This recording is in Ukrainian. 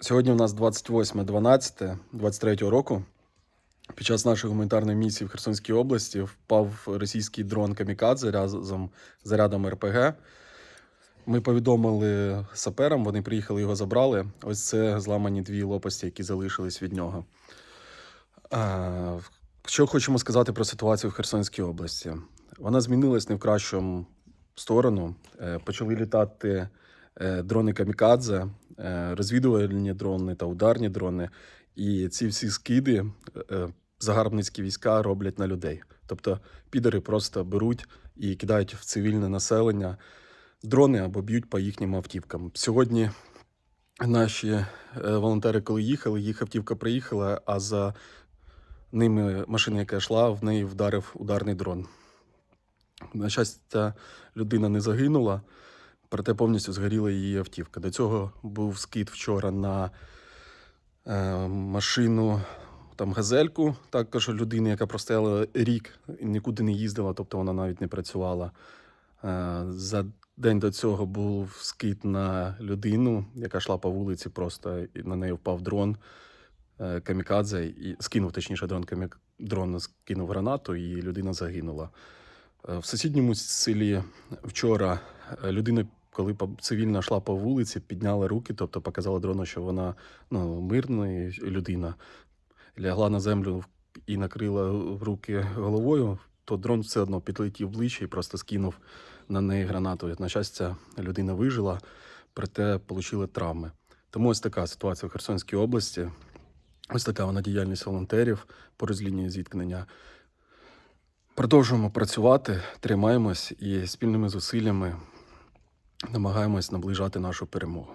Сьогодні у нас 28.12.23 року. Під час нашої гуманітарної місії в Херсонській області впав російський дрон Камікадзе разом з зарядом РПГ. Ми повідомили саперам, вони приїхали, його забрали. Ось це зламані дві лопасті, які залишились від нього. Що хочемо сказати про ситуацію в Херсонській області? Вона змінилась не в кращому сторону. Е, Почали літати дрони Камікадзе, е, розвідувальні дрони та ударні дрони. І ці всі скиди е, загарбницькі війська роблять на людей. Тобто підери просто беруть і кидають в цивільне населення дрони або б'ють по їхнім автівкам. Сьогодні наші е, волонтери, коли їхали, їх автівка приїхала, а за ними машина, яка йшла, в неї вдарив ударний дрон. На щастя, людина не загинула, проте повністю згоріла її автівка. До цього був скид вчора на е, машину, там газельку, також людини, яка простояла рік і нікуди не їздила, тобто вона навіть не працювала. Е, за день до цього був скид на людину, яка йшла по вулиці, просто і на неї впав дрон е, камікадзе, і скинув точніше дрон камік... дрон скинув гранату, і людина загинула. Е, В сусідньому селі вчора е, людина, коли по- цивільна йшла по вулиці, підняла руки, тобто показала дрону, що вона ну, мирна людина, лягла на землю і накрила руки головою, то дрон все одно підлетів ближче і просто скинув на неї гранату. На щастя, людина вижила, проте отримали травми. Тому ось така ситуація в Херсонській області. Ось така вона діяльність волонтерів поруч з лінією зіткнення. Продовжуємо працювати, тримаємось і спільними зусиллями намагаємось наближати нашу перемогу.